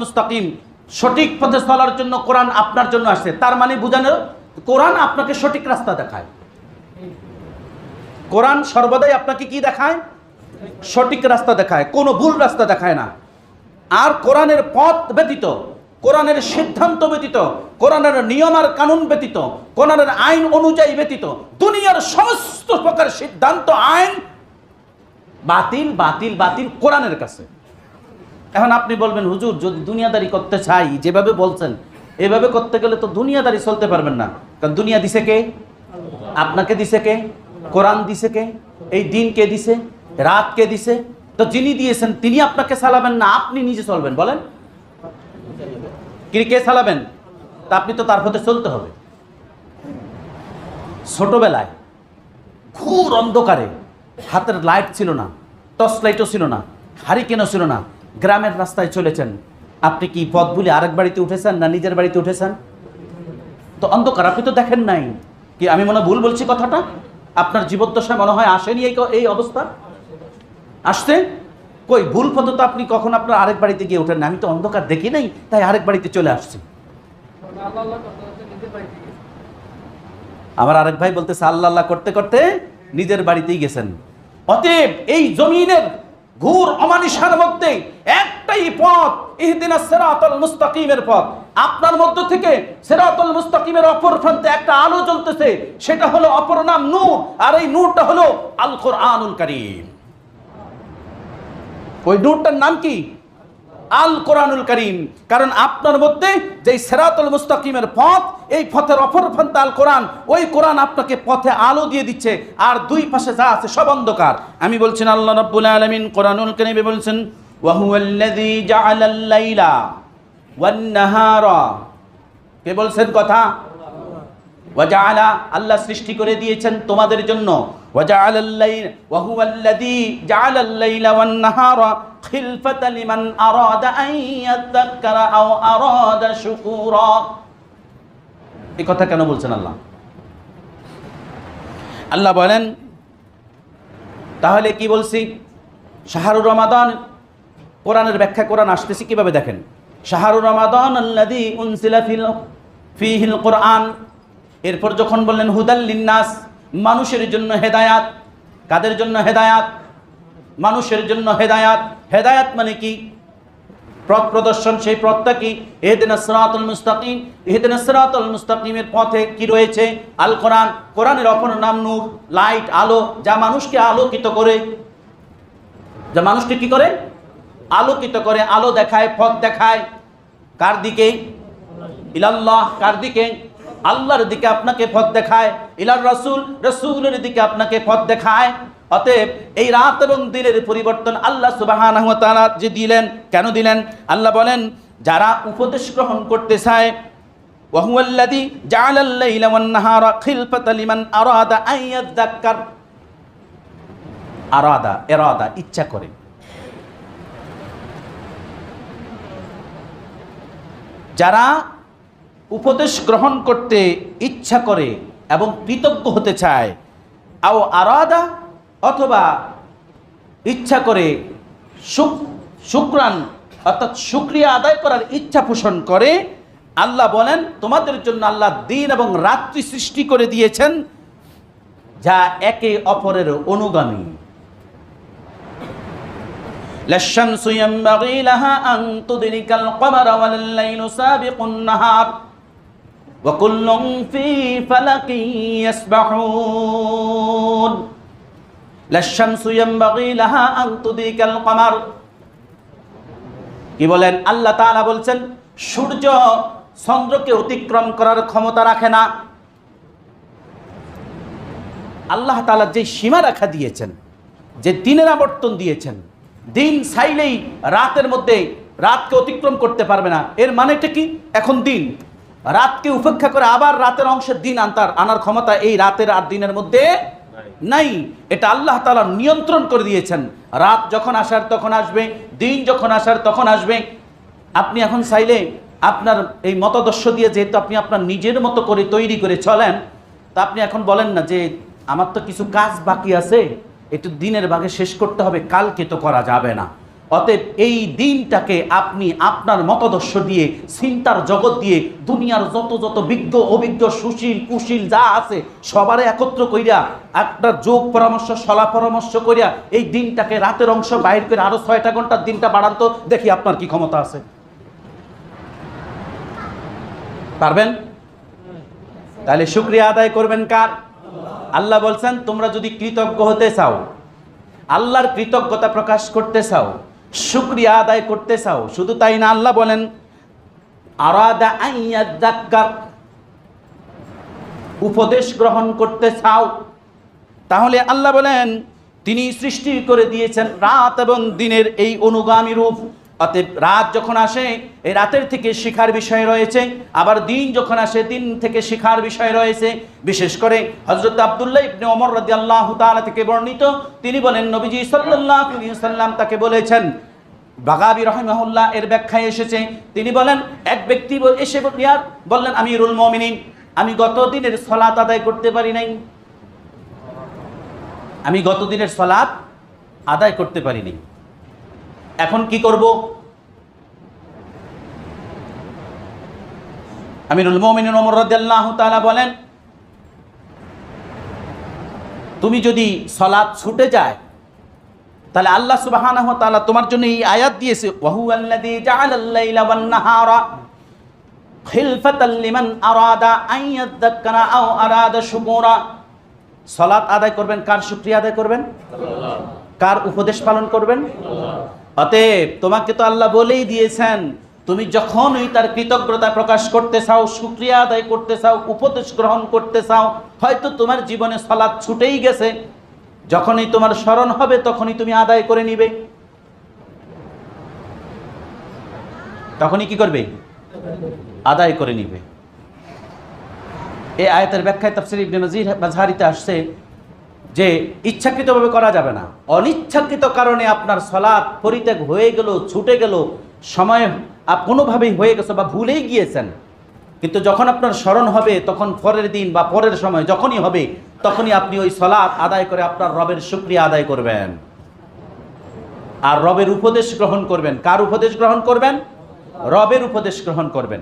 মুস্তাকিম। সঠিক পথে চলার জন্য কোরআন আপনার জন্য আসছে। তার মানে বোঝানো কোরআন আপনাকে সঠিক রাস্তা দেখায়। কোরআন সর্বদাই আপনাকে কি দেখায়? সঠিক রাস্তা দেখায়, কোনো ভুল রাস্তা দেখায় না। আর কোরআনের পথ ব্যতীত, কোরআনের সিদ্ধান্ত ব্যতীত, কোরআনের নিয়ম আর কানুন ব্যতীত, কোরআনের আইন অনুযায়ী ব্যতীত, দুনিয়ার সমস্ত প্রকার সিদ্ধান্ত, আইন বাতিল বাতিল বাতিল কোরআনের কাছে। এখন আপনি বলবেন, হুজুর, যদি দুনিয়াদারি করতে চাই, যেভাবে বলছেন, এভাবে করতে গেলে তো দুনিয়াদারি চলতে পারবেন না। কারণ দুনিয়া দিছে কে? আপনাকে দিছে কে? কোরআন দিছে কে? এই দিন কে দিছে? রাত কে দিছে? তো যিনি দিয়েছেন, তিনি আপনাকে চালাবেন না, আপনি নিজে চলবেন, বলেন। কি চালাবেন? তা আপনি তো তার পথে চলতে হবে। ছোটবেলায় ঘুর অন্ধকারে, হাতের লাইট ছিল না টর্চ লাইটও ছিল না, হারিকেনও ছিল না গ্রামের রাস্তায় চলেছেন। আপনি কি পথ ভুলে আরেক বাড়িতে উঠেছেন না নিজের বাড়িতে উঠেছেন? তো অন্ধকার, আপনি তো দেখেন নাই। কি আমি মনে ভুল বলছি কথাটা? আপনার জীবদ্দশায় মনে হয় আসেনি এই এই অবস্থা? আসছে? কই, ভুল পথে তো আপনি কখন আপনার আরেক বাড়িতে গিয়ে ওঠেন না। আমি তো অন্ধকার দেখি নাই, তাই আরেক বাড়িতে চলে আসছি। আমার আরেক ভাই বলতেছে, আল্লাহ আল্লাহ করতে করতে নিজের বাড়িতেই গেছেন। অতএব এই জমিনের ঘুর অমানিসার মধ্যে একটাই পথ, ইহদিনা সেরাতল মুস্তাকিমের পথ। আপনার মধ্য থেকে সেরাতল মুস্তাকিমের অপর প্রান্তে একটা আলো জ্বলতেছে, সেটা হলো অপর নাম নূর, আর এই নূরটা হলো আল কোরআনুল করিম। ওই নূরটার নাম কি? আল কোরআনুল করিম। কারণ আপনার মধ্যে যে সেরাতুল মুস্তাকিমের পথ, এই পথের অপর পন্থা আল কোরআন, ওই কোরআন আপনাকে পথে আলো দিয়ে দিচ্ছে, আর দুই পাশে যা আছে সব অন্ধকার। আমি বলছেন আল্লাহ রাব্বুল আলামিন কোরআনুল কারীমে বলছেন ওয়া হুয়াল্লাযী জাআলাল লাইলা ওয়ান কে বলছেন কথা? ওয়াজাআলা আল্লাহ সৃষ্টি করে দিয়েছেন তোমাদের জন্য। ওয়াজাআলাল লাইল ওয়া হুয়াল্লাযী জাআলাল লাইলা ওয়ান নাহারা খিলফাতান লিমান আরাদা আন ইয়াযাক্কারা আও আরাদা শুকুরা। এই কথা কেন বলছেন আল্লাহ? আল্লাহ বলেন, তাহলে কি বলছি? শাহরুর রমাদান, কোরআনের ব্যাখ্যা কোরআন আসতেছি কীভাবে দেখেন? শাহরুর রমাদান আল্লাযী উনসিলা ফিল, ফিহিল কোরআন। এরপর যখন বললেন, হুদাল লিন্নাস মানুষের জন্য হেদায়াত, কাদের জন্য হেদায়াত? মানুষের জন্য হেদায়াত। হেদায়াত মানে কি? পথ প্রদর্শন, সেই পথটা কি? এহদিন সিরাতুল মুস্তাকিম। এহদিন সিরাতুল মুস্তাকিমের পথে কি রয়েছে? আল কোরআন। কোরআনের অপর নাম নূর, লাইট, আলো, যা মানুষকে আলোকিত করে। যা মানুষকে কি করে? আলোকিত করে, আলো দেখায়, পথ দেখায়। কার দিকে? ইলাল্লাহ, কার দিকে? আল্লাহর দিকে আপনাকে পথ দেখায়। ইলার রসুল, রাসূলের দিকে আপনাকে পথ দেখায়। অতএব এই রাত এবং দিনের পরিবর্তন আল্লাহ সুবাহ যে দিলেন, কেন দিলেন? আল্লাহ বলেন, যারা উপদেশ গ্রহণ করতে চায় ইচ্ছা করে। যারা উপদেশ গ্রহণ করতে ইচ্ছা করে এবং কৃতজ্ঞ হতে চায়, আও আরাদা অথবা ইচ্ছা করে শুক শুক্রান অর্থাৎ শুক্রিয়া আদায় করার ইচ্ছা পোষণ করে আল্লাহ বলেন তোমাদের জন্য আল্লাহ দিন এবং রাত্রি সৃষ্টি করে দিয়েছেন যা একে অপরের অনুগামী لا الشمس ينبغي لها أن تدرك القمر ولا الليل سابق النهار وكل في فلك يسبحون কি বলেন? আল্লাহ তাআলা বলছেন, সূর্য চন্দ্রকে অতিক্রম করার ক্ষমতা রাখে না। আল্লাহ তাআলা যে সীমা রেখা দিয়েছেন, যে দিনের আবর্তন দিয়েছেন, দিন চাইলেই রাতের মধ্যে রাতকে অতিক্রম করতে পারবে না। এর মানেটা কি? এখন দিন। রাতকে উপেক্ষা করে আবার রাতের অংশের দিন আনতার, আনার ক্ষমতা এই রাতের আর দিনের মধ্যে নাই, এটা আল্লাহ তালা নিয়ন্ত্রণ করে দিয়েছেন। রাত যখন আসার তখন আসবে, দিন যখন আসার তখন আসবে। আপনি এখন চাইলে আপনার এই মতাদর্শ দিয়ে যেহেতু আপনি আপনার নিজের মতো করে তৈরি করে চলেন, তা আপনি এখন বলেন না যে, আমার তো কিছু কাজ বাকি আছে একটু দিনের ভাগে শেষ করতে হবে, কালকে তো করা যাবে না। অতএব এই দিনটাকে আপনি আপনার মতদর্শ দিয়ে, চিন্তার জগৎ দিয়ে, দুনিয়ার যত যত বিজ্ঞ, অভিজ্ঞ, সুশীল, কুশীল যা আছে, সবারে একত্র কইরা, একটা যোগ পরামর্শ, সলা পরামর্শ করিয়া এই দিনটাকে রাতের অংশ বাইর করে আরও ছয়টা ঘণ্টার দিনটা বাড়ান তো, দেখি আপনার কি ক্ষমতা আছে। পারবেন? তাহলে শুক্রিয়া আদায় করবেন কার? আল্লাহ বলছেন, তোমরা যদি কৃতজ্ঞ হতে চাও, আল্লাহর কৃতজ্ঞতা প্রকাশ করতে চাও শুক্রিয়া আদায় করতে চাও, শুধু তাই না আল্লাহ বলেন উপদেশ গ্রহণ করতে চাও। তাহলে আল্লাহ বলেন, তিনি সৃষ্টি করে দিয়েছেন রাত এবং দিনের এই অনুগামী রূপ। অতএব রাত যখন আসে, এই রাতের থেকে শিখার বিষয় রয়েছে। আবার দিন যখন আসে, দিন থেকে শিখার বিষয় রয়েছে। বিশেষ করে হজরত আবদুল্লাহ ইবনে ওমর রাদিয়াল্লাহু তাআলা থেকে বর্ণিত, তিনি বলেন, নবীজি আলাইহি সাল্লাম তাকে বলেছেন, বাগাবি রহমাহুল্লাহ এর ব্যাখ্যায় এসেছে। তিনি বলেন, এক ব্যক্তি এসে বলিয়ার বললেন আমি রুল মুমিনিন, আমি গত দিনের সলাত আদায় করতে পারি নাই। আমি গত দিনের সলাৎ আদায় করতে পারিনি এখন কি করব? আমিরুল মোমিনিন ওমর রাদিয়াল্লাহু তাআলা বলেন তুমি যদি সলাদ ছুটে যায় তাহলে আল্লাহ সুবহানাহু ওয়া তাআলা তোমার জন্য এই আয়াত দিয়েছে ওয়াহু আরাদা আন ইয়াযাক্কারা আও আরাদা শুকুরা। সলাৎ আদায় করবেন কার শুকরিয়া আদায় করবেন? কার উপদেশ পালন করবেন? অতএব তোমাকে তো আল্লাহ বলেই দিয়েছেন, তুমি যখনই তার কৃতজ্ঞতা প্রকাশ করতে চাও শুক্রিয়া আদায় করতে চাও, উপদেশ গ্রহণ করতে চাও, হয়তো তোমার জীবনে সলাৎ ছুটেই গেছে। যখনই তোমার স্মরণ হবে, তখনই তুমি আদায় করে নিবে। তখনই কি করবে? আদায় করে নিবে। এই আয়াতের ব্যাখ্যায় তাফসির ইবনে নজির মাঝহারিতে আসছে যে ইচ্ছাকৃতভাবে করা যাবে না। অনিচ্ছাকৃত কারণে আপনার সলাৎ পরিত্যাগ হয়ে গেল, ছুটে গেল, সময় কোনোভাবেই হয়ে গেছে বা ভুলেই গিয়েছেন। কিন্তু যখন আপনার স্মরণ হবে, তখন পরের দিন বা পরের সময় যখনই হবে, তখনই আপনি ওই সলাৎ আদায় করে আপনার রবের শুক্রিয়া আদায় করবেন। আর রবের উপদেশ গ্রহণ করবেন। কার উপদেশ গ্রহণ করবেন? রবের উপদেশ গ্রহণ করবেন।